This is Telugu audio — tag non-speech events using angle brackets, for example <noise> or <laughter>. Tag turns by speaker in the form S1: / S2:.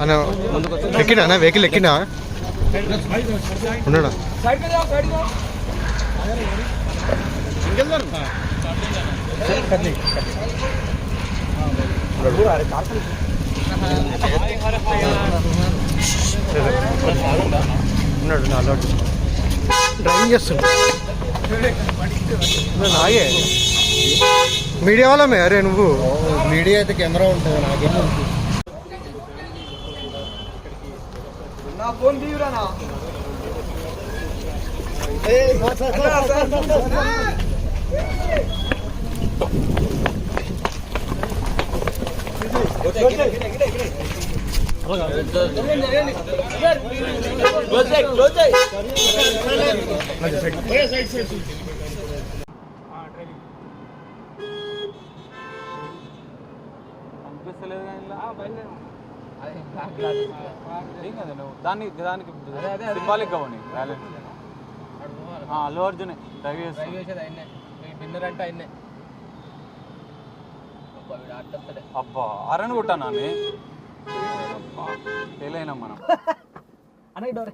S1: అన్న ఎక్కినా వెహికల్ ఎక్కినా? ఉన్నాడా ఉన్నాడు నా అలవాటు డ్రైవింగ్ చేస్తుండు నాగే మీడియా వాళ్ళమే? అరే నువ్వు.
S2: మీడియా అయితే కెమెరా ఉంటుంది నాకేమో
S3: నా ఫోన్ తీయరా నా
S4: అనిపిస్తలేదు కానీ ఇలా. ఏం కదా నువ్వు దాన్ని దానికి సింబాలిక్గా పోనీ బ్యాలెన్స్ అల్లు అర్జునే డ్రైవ్ చేస్తా
S3: డిన్నర్ అంటే అయినే
S4: అబ్బా అరణ్ కొట్టానా ఫెయిల్ అయినాం మనం. <laughs>
S3: అనే డోరే.